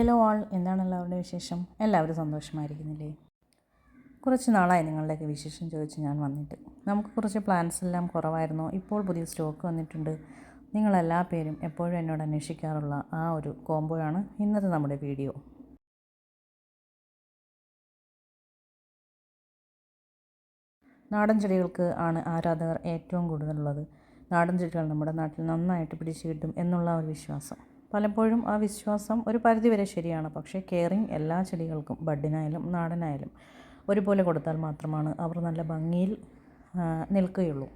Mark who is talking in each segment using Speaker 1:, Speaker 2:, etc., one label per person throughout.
Speaker 1: Hello ആൾ എന്താണ് എല്ലാവരുടെ വിശേഷം? എല്ലാവരും സന്തോഷമായിരിക്കുന്നില്ലേ? കുറച്ച് നാളായി നിങ്ങളുടെയൊക്കെ വിശേഷം ചോദിച്ച് ഞാൻ വന്നിട്ട്. നമുക്ക് കുറച്ച് പ്ലാൻസ് എല്ലാം കുറവായിരുന്നു. ഇപ്പോൾ പുതിയ സ്റ്റോക്ക് വന്നിട്ടുണ്ട്. നിങ്ങളെല്ലാ പേരും എപ്പോഴും എന്നോട് അന്വേഷിക്കാറുള്ള ആ ഒരു കോംബോയാണ് ഇന്നത്തെ നമ്മുടെ വീഡിയോ നാടൻ ചെടികൾക്ക് ആണ് ആരാധകർ ഏറ്റവും കൂടുതലുള്ളത്. നാടൻ ചെടികൾ നമ്മുടെ നാട്ടിൽ നന്നായിട്ട് പിടിച്ചു കിട്ടും എന്നുള്ള ഒരു വിശ്വാസം. പലപ്പോഴും ആ വിശ്വാസം ഒരു പരിധിവരെ ശരിയാണ്. പക്ഷേ കെയറിങ് എല്ലാ ചെടികൾക്കും ബഡിനായാലും നാടനായാലും ഒരുപോലെ കൊടുത്താൽ മാത്രമാണ് അവർ നല്ല ഭംഗിയിൽ നിൽക്കുകയുള്ളൂ.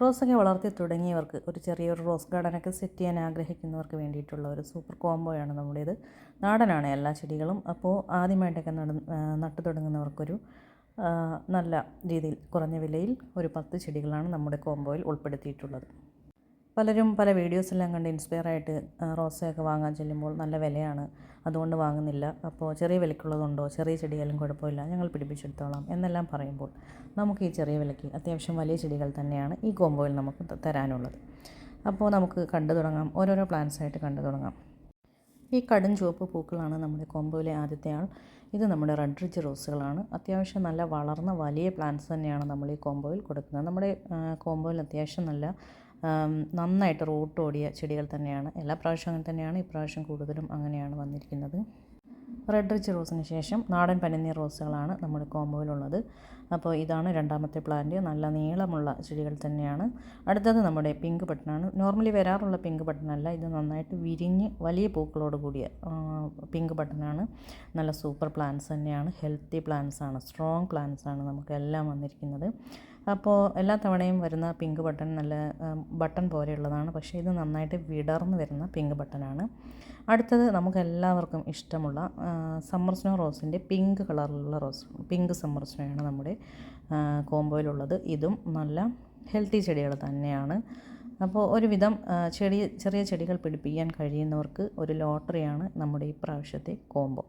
Speaker 1: റോസൊക്കെ വളർത്തി തുടങ്ങിയവർക്ക് ഒരു ചെറിയൊരു റോസ് ഗാർഡനൊക്കെ സെറ്റ് ചെയ്യാൻ ആഗ്രഹിക്കുന്നവർക്ക് വേണ്ടിയിട്ടുള്ള ഒരു സൂപ്പർ കോംബോയാണ് നമ്മുടേത്. നാടനാണ് എല്ലാ ചെടികളും. അപ്പോൾ ആദ്യമായിട്ടൊക്കെ നട നട്ടു തുടങ്ങുന്നവർക്കൊരു നല്ല രീതിയിൽ കുറഞ്ഞ വിലയിൽ ഒരു പത്ത് ചെടികളാണ് നമ്മുടെ കോംബോയിൽ ഉൾപ്പെടുത്തിയിട്ടുള്ളത്. പലരും പല വീഡിയോസ് എല്ലാം കണ്ട് ഇൻസ്പയർ ആയിട്ട് റോസയൊക്കെ വാങ്ങാൻ ചെല്ലുമ്പോൾ നല്ല വിലയാണ്. അതുകൊണ്ട് വാങ്ങുന്നില്ല. അപ്പോൾ ചെറിയ വിലയ്ക്കുള്ളതുണ്ടോ? ചെറിയ ചെടിയായാലും കുഴപ്പമില്ല. ഞങ്ങൾ പിടിപ്പിച്ചെടുത്തോളാം എന്നെല്ലാം പറയുമ്പോൾ. നമുക്ക് ഈ ചെറിയ വിലയ്ക്ക് അത്യാവശ്യം വലിയ ചെടികൾ തന്നെയാണ് ഈ കോമ്പോയിൽ നമുക്ക് തരാനുള്ളത്. അപ്പോൾ നമുക്ക് കണ്ടു തുടങ്ങാം. ഓരോരോ പ്ലാന്റ്സ് ആയിട്ട് കണ്ടു തുടങ്ങാം. ഈ കടും ചുവപ്പ് പൂക്കളാണ് നമ്മുടെ കോമ്പോയിലെ ആദ്യത്തെ ആൾ. ഇത് നമ്മുടെ റെഡ് റിച്ച് റോസുകളാണ്. അത്യാവശ്യം നല്ല വളർന്ന വലിയ പ്ലാന്റ്സ് തന്നെയാണ് നമ്മൾ ഈ കോമ്പോയിൽ കൊടുക്കുന്നത്. നമ്മുടെ കോമ്പോയിൽ അത്യാവശ്യം നല്ല നന്നായിട്ട് റൂട്ട് ഓടിയ ചെടികൾ തന്നെയാണ്. എല്ലാ പ്രാവശ്യവും അങ്ങനെ തന്നെയാണ്. ഇപ്രാവശ്യം കൂടുതലും അങ്ങനെയാണ് വന്നിരിക്കുന്നത്. റെഡ് റിച്ച് റോസിന് ശേഷം നാടൻ പനിനീർ റോസുകളാണ് നമ്മുടെ കോമ്പോയിലുള്ളത് അപ്പോൾ ഇതാണ് രണ്ടാമത്തെ പ്ലാന്റ്. നല്ല നീളമുള്ള ചെടികൾ തന്നെയാണ്. അടുത്തത് നമ്മുടെ പിങ്ക് ബട്ടണാണ് നോർമലി വരാറുള്ള പിങ്ക് ബട്ടണല്ല ഇത് നന്നായിട്ട് വിരിഞ്ഞ് വലിയ പൂക്കളോട് കൂടിയ പിങ്ക് ബട്ടണാണ് നല്ല സൂപ്പർ പ്ലാന്റ്സ് തന്നെയാണ്. ഹെൽത്തി പ്ലാന്റ്സ് ആണ്. സ്ട്രോങ് പ്ലാന്റ്സ് ആണ് നമുക്കെല്ലാം വന്നിരിക്കുന്നത്. അപ്പോൾ എല്ലാ തവണയും വരുന്ന പിങ്ക് ബട്ടൺ നല്ല ബട്ടൺ പോലെയുള്ളതാണ്. പക്ഷേ ഇത് നന്നായിട്ട് വിടർന്ന് വരുന്ന പിങ്ക് ബട്ടണാണ് അടുത്തത് നമുക്ക് എല്ലാവർക്കും ഇഷ്ടമുള്ള സമ്മർ സ്നോ റോസിന്റെ പിങ്ക് കളറിലുള്ള റോസ് പിങ്ക് സമ്മർ സ്നോയാണ് നമ്മുടെ കോമ്പോയിലുള്ളത് ഇതും നല്ല ഹെൽത്തി ചെടികൾ തന്നെയാണ്. അപ്പോൾ ഒരുവിധം ചെടി ചെറിയ ചെടികൾ പിടിപ്പിക്കാൻ കഴിയുന്നവർക്ക് ഒരു ലോട്ടറിയാണ് നമ്മുടെ ഈ പ്രാവശ്യത്തെ കോംബോ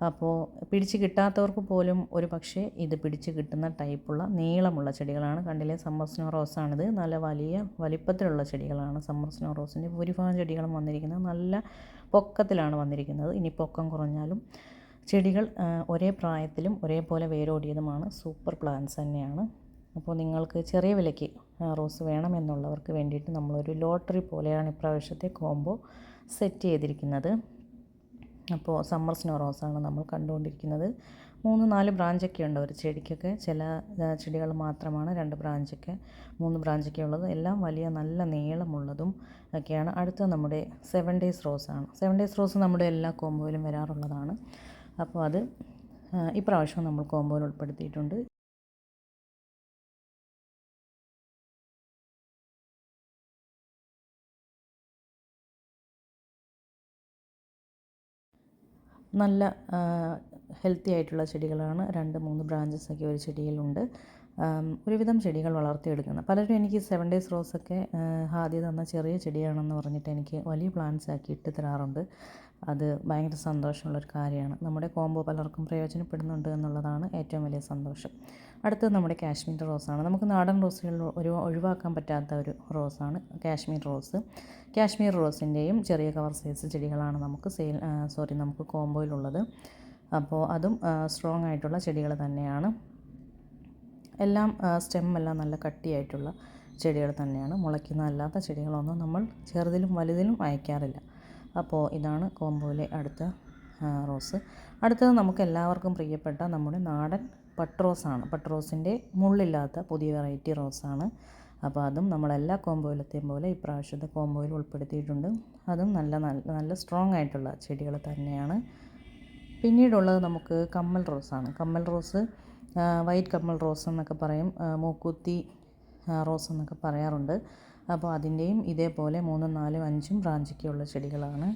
Speaker 1: അപ്പോൾ പിടിച്ച് കിട്ടാത്തവർക്ക് പോലും ഒരു പക്ഷേ ഇത് പിടിച്ച് കിട്ടുന്ന ടൈപ്പുള്ള നീളമുള്ള ചെടികളാണ്. കണ്ടില്ലേ? സമ്മർ സ്നോ റോസ് റോസാണിത് നല്ല വലിയ വലിപ്പത്തിലുള്ള ചെടികളാണ് സമ്മർ സ്നോ റോസിന്റെ ഭൂരിഭാഗം ചെടികളും വന്നിരിക്കുന്നത്. നല്ല പൊക്കത്തിലാണ് വന്നിരിക്കുന്നത്. ഇനി പൊക്കം കുറഞ്ഞാലും ചെടികൾ ഒരേ പ്രായത്തിലും ഒരേപോലെ വേരോടിയതുമാണ്. സൂപ്പർ പ്ലാന്റ്സ് തന്നെയാണ്. അപ്പോൾ നിങ്ങൾക്ക് ചെറിയ വിലയ്ക്ക് റോസ് വേണമെന്നുള്ളവർക്ക് വേണ്ടിയിട്ട് നമ്മളൊരു ലോട്ടറി പോലെയാണ് ഇപ്രാവശ്യത്തെ കോംബോ സെറ്റ് ചെയ്തിരിക്കുന്നത്. അപ്പോൾ സമ്മർ സ്നോ റോസാണ് നമ്മൾ കണ്ടുകൊണ്ടിരിക്കുന്നത്. മൂന്ന് നാല് ബ്രാഞ്ചൊക്കെ ഉണ്ട് ഒരു ചെടിക്കൊക്കെ. ചില ചെടികൾ മാത്രമാണ് രണ്ട് ബ്രാഞ്ചൊക്കെ. മൂന്ന് ബ്രാഞ്ചൊക്കെ ഉള്ളത്. എല്ലാം വലിയ നല്ല നീളമുള്ളതും ഒക്കെയാണ്. അടുത്ത നമ്മുടെ സെവൻ ഡേയ്സ് റോസാണ് സെവൻ ഡേയ്സ് റോസ് നമ്മുടെ എല്ലാ കോമ്പോയിലും വരാറുള്ളതാണ്. അപ്പോൾ അത് ഇപ്രാവശ്യം നമ്മൾ കോമ്പോയിൽ ഉൾപ്പെടുത്തിയിട്ടുണ്ട്. നല്ല ഹെൽത്തി ആയിട്ടുള്ള ചെടികളാണ്. രണ്ട് മൂന്ന് ബ്രാഞ്ചസ് ഒക്കെ ഒരു ചെടിയിലുണ്ട്. ഒരുവിധം ചെടികൾ വളർത്തിയെടുക്കുന്നത് പലരും എനിക്ക് സെവൻ ഡേയ്സ് റോസൊക്കെ ആദ്യം തന്ന ചെറിയ ചെടിയാണെന്ന് പറഞ്ഞിട്ട് എനിക്ക് വലിയ പ്ലാന്റ്സ് ആക്കി ഇട്ട് തരാറുണ്ട്. അത് ഭയങ്കര സന്തോഷമുള്ളൊരു കാര്യമാണ്. നമ്മുടെ കോംബോ പലർക്കും പ്രയോജനപ്പെടുന്നുണ്ട് എന്നുള്ളതാണ് ഏറ്റവും വലിയ സന്തോഷം. അടുത്തത് നമ്മുടെ കാശ്മീർ റോസാണ് നമുക്ക് നാടൻ റോസുകളിൽ ഒരു ഒഴിവാക്കാൻ പറ്റാത്ത ഒരു റോസാണ് കാശ്മീർ റോസ് കാശ്മീർ റോസിന്റെയും ചെറിയ കവർ സൈസ് ചെടികളാണ് നമുക്ക് സെയിൽ സോറി നമുക്ക് കോംബോയിലുള്ളത് അപ്പോൾ അതും സ്ട്രോങ് ആയിട്ടുള്ള ചെടികൾ തന്നെയാണ്. എല്ലാം സ്റ്റെം എല്ലാം നല്ല കട്ടിയായിട്ടുള്ള ചെടികൾ തന്നെയാണ്. മുളയ്ക്കുന്നതല്ലാത്ത ചെടികളൊന്നും നമ്മൾ ചെറുതിലും വലുതിലും അയക്കാറില്ല. അപ്പോൾ ഇതാണ് കോമ്പോയിലെ അടുത്ത റോസ്. അടുത്തത് നമുക്ക് എല്ലാവർക്കും പ്രിയപ്പെട്ട നമ്മുടെ നാടൻ പട്ട് റോസാണ് പട്ട് റോസിന്റെ മുള്ളില്ലാത്ത പുതിയ വെറൈറ്റി റോസാണ്. അപ്പോൾ അതും നമ്മളെല്ലാ കോമ്പോയിലത്തെയും പോലെ ഇപ്രാവശ്യത്തെ കോമ്പോയിൽ ഉൾപ്പെടുത്തിയിട്ടുണ്ട്. അതും നല്ല നല്ല സ്ട്രോങ് ആയിട്ടുള്ള ചെടികൾ തന്നെയാണ്. പിന്നീടുള്ളത് നമുക്ക് കമ്മൽ റോസാണ്. കമ്മൽ റോസ് വൈറ്റ് കമ്മൽ റോസ് എന്നൊക്കെ പറയും മൂക്കുത്തി റോസ് എന്നൊക്കെ പറയാറുണ്ട്. അപ്പോൾ അതിന്റെയും ഇതേപോലെ മൂന്നും നാലും അഞ്ചും ബ്രാഞ്ചൊക്കെയുള്ള ചെടികളാണ്.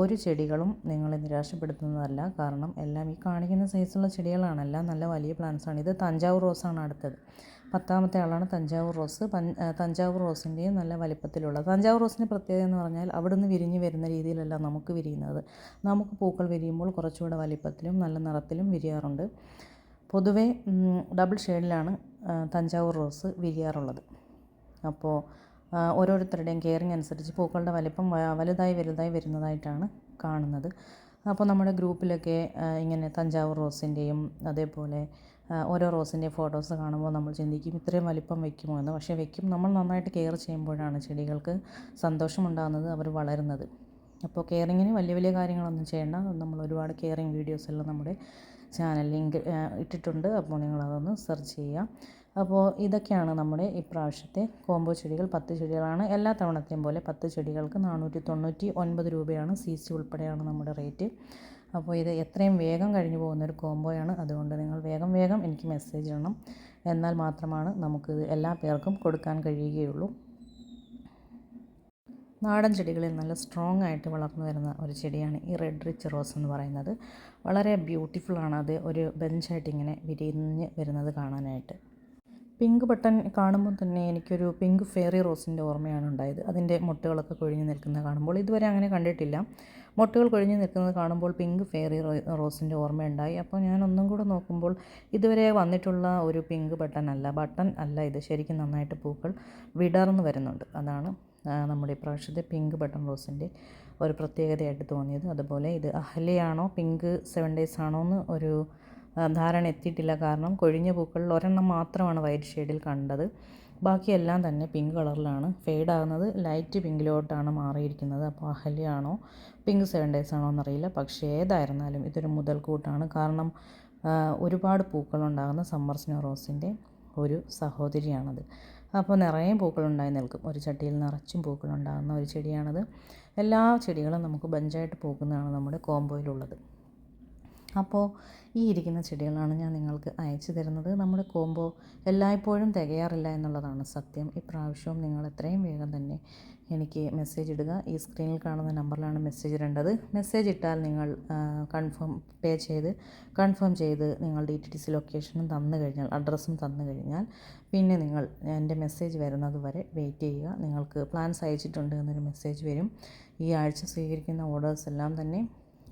Speaker 1: ഒരു ചെടികളും നിങ്ങളെ നിരാശപ്പെടുത്തുന്നതല്ല. കാരണം എല്ലാം ഈ കാണിക്കുന്ന സൈസുള്ള ചെടികളാണ് എല്ലാം നല്ല വലിയ പ്ലാന്റ്സ് ആണ് ഇത് തഞ്ചാവൂർ റോസാണ് അടുത്തത്. പത്താമത്തെ ആളാണ് തഞ്ചാവൂർ റോസ്. തഞ്ചാവൂർ റോസിന്റെയും നല്ല വലിപ്പത്തിലുള്ള. തഞ്ചാവൂർ റോസിന്റെ പ്രത്യേകത എന്ന് പറഞ്ഞാൽ അവിടുന്ന് വിരിഞ്ഞ് വരുന്ന രീതിയിലല്ല നമുക്ക് വിരിയുന്നത്. നമുക്ക് പൂക്കൾ വിരിയുമ്പോൾ കുറച്ചുകൂടെ വലിപ്പത്തിലും നല്ല നിറത്തിലും വിരിയാറുണ്ട്. പൊതുവേ ഡബിൾ ഷെയ്ഡിലാണ് തഞ്ചാവൂർ റോസ് വിരിയാറുള്ളത്. അപ്പോൾ ഓരോരുത്തരുടെയും കെയറിങ് അനുസരിച്ച് പൂക്കളുടെ വലിപ്പം വലുതായി വലുതായി വരുന്നതായിട്ടാണ് കാണുന്നത്. അപ്പോൾ നമ്മുടെ ഗ്രൂപ്പിലൊക്കെ ഇങ്ങനെ തഞ്ചാവൂർ റോസിന്റെയും അതേപോലെ ഓരോ റോസിന്റെയും ഫോട്ടോസ് കാണുമ്പോൾ നമ്മൾ ചിന്തിക്കും ഇത്രയും വലിപ്പം വെക്കുമോ എന്ന്. പക്ഷേ വെക്കും. നമ്മൾ നന്നായിട്ട് കെയർ ചെയ്യുമ്പോഴാണ് ചെടികൾക്ക് സന്തോഷമുണ്ടാകുന്നത് അവർ വളരുന്നത്. അപ്പോൾ കെയറിങ്ങിന് വലിയ വലിയ കാര്യങ്ങളൊന്നും ചെയ്യേണ്ട. നമ്മൾ ഒരുപാട് കെയറിങ് വീഡിയോസ് എല്ലാം നമ്മുടെ ചാനൽ ലിങ്ക് ഇട്ടിട്ടുണ്ട്. അപ്പോൾ നിങ്ങളതൊന്ന് സെർച്ച് ചെയ്യാം. അപ്പോൾ ഇതൊക്കെയാണ് നമ്മുടെ ഇപ്രാവശ്യത്തെ കോംബോ ചെടികൾ. പത്ത് ചെടികളാണ്. എല്ലാ തവണത്തെയും പോലെ പത്ത് ചെടികൾക്ക് നാനൂറ്റി തൊണ്ണൂറ്റി ഒൻപത് രൂപയാണ് സി സി ഉൾപ്പെടെയാണ് നമ്മുടെ റേറ്റ്. അപ്പോൾ ഇത് എത്രയും വേഗം കഴിഞ്ഞു പോകുന്നൊരു കോംബോയാണ്. അതുകൊണ്ട് നിങ്ങൾ വേഗം വേഗം എനിക്ക് മെസ്സേജ് ഇടണം. എന്നാൽ മാത്രമാണ് നമുക്കിത് എല്ലാ പേർക്കും കൊടുക്കാൻ കഴിയുകയുള്ളൂ. നാടൻ ചെടികളിൽ നല്ല സ്ട്രോങ് ആയിട്ട് വളർന്നു വരുന്ന ഒരു ചെടിയാണ് ഈ റെഡ് റിച്ച് റോസ് എന്ന് പറയുന്നത്. വളരെ ബ്യൂട്ടിഫുള്ളാണ് അത് ഒരു ബെഞ്ചായിട്ട് ഇങ്ങനെ വിരിഞ്ഞ് വരുന്നത് കാണാനായിട്ട്. പിങ്ക് ബട്ടൺ കാണുമ്പോൾ തന്നെ എനിക്കൊരു പിങ്ക് ഫെയറി റോസിന്റെ ഓർമ്മയാണ് ഉണ്ടായത്. അതിന്റെ മുട്ടുകളൊക്കെ കൊഴിഞ്ഞ് നിൽക്കുന്നത് കാണുമ്പോൾ. ഇതുവരെ അങ്ങനെ കണ്ടിട്ടില്ല. മുട്ടുകൾ കൊഴിഞ്ഞ് നിൽക്കുന്നത് കാണുമ്പോൾ പിങ്ക് ഫെയറി റോസിന്റെ ഓർമ്മയുണ്ടായി. അപ്പോൾ ഞാൻ ഒന്നും കൂടെ നോക്കുമ്പോൾ ഇതുവരെ വന്നിട്ടുള്ള ഒരു പിങ്ക് ബട്ടൺ അല്ല ബട്ടൺ അല്ല ഇത്. ശരിക്കും നന്നായിട്ട് പൂക്കൾ വിടർന്ന് വരുന്നുണ്ട്. അതാണ് നമ്മുടെ ഇപ്രാവശ്യത്തെ പിങ്ക് ബട്ടൺ റോസിന്റെ ഒരു പ്രത്യേകതയായിട്ട് തോന്നിയത്. അതുപോലെ ഇത് അഹലയാണോ പിങ്ക് സെവൻ ഡേയ്സ് ആണോ എന്ന് ഒരു ധാരണ എത്തിയിട്ടില്ല. കാരണം കൊഴിഞ്ഞ പൂക്കളിൽ ഒരെണ്ണം മാത്രമാണ് വൈറ്റ് ഷെയ്ഡിൽ കണ്ടത്. ബാക്കിയെല്ലാം തന്നെ പിങ്ക് കളറിലാണ് ഫെയ്ഡ് ആകുന്നത് ലൈറ്റ് പിങ്കിലോട്ടാണ് മാറിയിരിക്കുന്നത്. അപ്പോൾ അഹല്യാണോ പിങ്ക് സെവൻ ഡേയ്സ് ആണോ എന്നറിയില്ല. പക്ഷേ ഏതായിരുന്നാലും ഇതൊരു മുതൽക്കൂട്ടാണ്. കാരണം ഒരുപാട് പൂക്കളുണ്ടാകുന്ന സമ്മർ സ്നോ റോസിന്റെ ഒരു സഹോദരിയാണത്. അപ്പോൾ നിറയെ പൂക്കളുണ്ടായി നിൽക്കും. ഒരു ചട്ടിയിൽ നിറച്ചും പൂക്കളുണ്ടാകുന്ന ഒരു ചെടിയാണത്. എല്ലാ ചെടികളും നമുക്ക് ബഞ്ചായിട്ട് പോകുന്നതാണ് നമ്മുടെ കോംബോയിലുള്ളത്. അപ്പോൾ ഈ ഇരിക്കുന്ന ചെടികളാണ് ഞാൻ നിങ്ങൾക്ക് അയച്ചു തരുന്നത്. നമ്മുടെ കോംബോ എല്ലായ്പ്പോഴും തികയാറില്ല എന്നുള്ളതാണ് സത്യം. ഇപ്രാവശ്യവും നിങ്ങൾ എത്രയും വേഗം തന്നെ എനിക്ക് മെസ്സേജ് ഇടുക. ഈ സ്ക്രീനിൽ കാണുന്ന നമ്പറിലാണ് മെസ്സേജ് ഇടേണ്ടത്. മെസ്സേജ് ഇട്ടാൽ നിങ്ങൾ കൺഫേം പേ ചെയ്ത് കൺഫേം ചെയ്ത് നിങ്ങൾ ഡി ടി ടി സി ലൊക്കേഷനും തന്നു കഴിഞ്ഞാൽ അഡ്രസ്സും തന്നു കഴിഞ്ഞാൽ പിന്നെ നിങ്ങൾ എന്റെ മെസ്സേജ് വരുന്നത് വരെ വെയിറ്റ് ചെയ്യുക. നിങ്ങൾക്ക് പ്ലാൻസ് അയച്ചിട്ടുണ്ട് എന്നൊരു മെസ്സേജ് വരും. ഈ ആഴ്ച സ്വീകരിക്കുന്ന ഓർഡേഴ്സ് എല്ലാം തന്നെ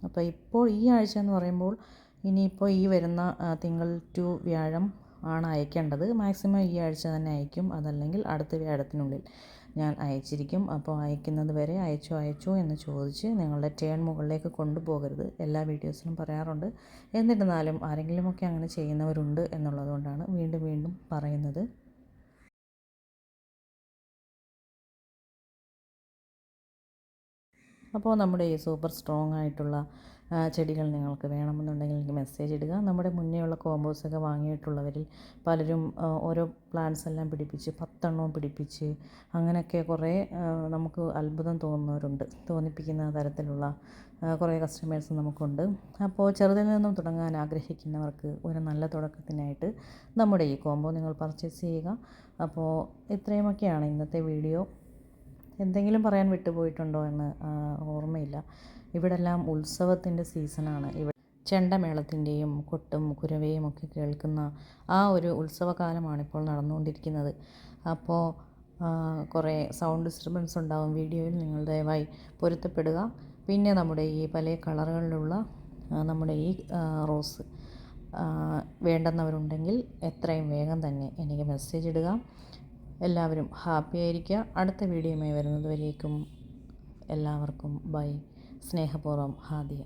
Speaker 1: അപ്പോൾ ഇപ്പോൾ ഈ ആഴ്ച എന്ന് പറയുമ്പോൾ ഇനിയിപ്പോൾ ഈ വരുന്ന തിങ്കൾ ടു വ്യാഴം ആണ് അയക്കേണ്ടത്. മാക്സിമം ഈ ആഴ്ച തന്നെ അയക്കും. അതല്ലെങ്കിൽ അടുത്ത വ്യാഴത്തിനുള്ളിൽ ഞാൻ അയച്ചിരിക്കും. അപ്പോൾ അയക്കുന്നത് വരെ അയച്ചോ അയച്ചോ എന്ന് ചോദിച്ച് നിങ്ങളുടെ ടേൺ മുകളിലേക്ക് കൊണ്ടുപോകരുത്. എല്ലാ വീഡിയോസിലും പറയാറുണ്ട്. എന്നിരുന്നാലും ആരെങ്കിലുമൊക്കെ അങ്ങനെ ചെയ്യുന്നവരുണ്ട് എന്നുള്ളതുകൊണ്ടാണ് വീണ്ടും വീണ്ടും പറയുന്നത്. അപ്പോൾ നമ്മുടെ ഈ സൂപ്പർ സ്ട്രോങ് ആയിട്ടുള്ള ചെടികൾ നിങ്ങൾക്ക് വേണമെന്നുണ്ടെങ്കിൽ എനിക്ക് മെസ്സേജ് ഇടുക. നമ്മുടെ മുന്നേ ഉള്ള കോമ്പോസൊക്കെ വാങ്ങിയിട്ടുള്ളവരിൽ പലരും ഓരോ പ്ലാന്റ്സ് എല്ലാം പിടിപ്പിച്ച് പത്തെണ്ണവും പിടിപ്പിച്ച് അങ്ങനെയൊക്കെ കുറേ നമുക്ക് അത്ഭുതം തോന്നുന്നവരുണ്ട്. തോന്നിപ്പിക്കുന്ന തരത്തിലുള്ള കുറേ കസ്റ്റമേഴ്സ് നമുക്കുണ്ട്. അപ്പോൾ ചെറുതിൽ നിന്നും തുടങ്ങാൻ ആഗ്രഹിക്കുന്നവർക്ക് ഒരു നല്ല തുടക്കത്തിനായിട്ട് നമ്മുടെ ഈ കോംബോ നിങ്ങൾ പർച്ചേസ് ചെയ്യുക. അപ്പോൾ ഇത്രയുമൊക്കെയാണ് ഇന്നത്തെ വീഡിയോ എന്തെങ്കിലും പറയാൻ വിട്ടുപോയിട്ടുണ്ടോ എന്ന് ഓർമ്മയില്ല. ഇവിടെല്ലാം ഉത്സവത്തിന്റെ സീസണാണ്. ഇവിടെ ചെണ്ടമേളത്തിന്റെയും കൊട്ടും കുരവയും ഒക്കെ കേൾക്കുന്ന ആ ഒരു ഉത്സവകാലമാണ് ഇപ്പോൾ നടന്നുകൊണ്ടിരിക്കുന്നത് അപ്പോൾ കുറേ സൗണ്ട് ഡിസ്റ്റർബൻസ് ഉണ്ടാവും. വീഡിയോയിൽ നിങ്ങൾ ദയവായി പൊരുത്തപ്പെടുക. പിന്നെ നമ്മുടെ ഈ പല കളറുകളിലുള്ള നമ്മുടെ ഈ റോസ് വേണ്ടുന്നവരുണ്ടെങ്കിൽ എത്രയും വേഗം തന്നെ എനിക്ക് മെസ്സേജ് ഇടുക. എല്ലാവരും ഹാപ്പി ആയിരിക്കുക. അടുത്ത വീഡിയോയുമായി വരുന്നതുവരേക്കും എല്ലാവർക്കും ബൈ. സ്നേഹപൂർവം ഹാദിയ.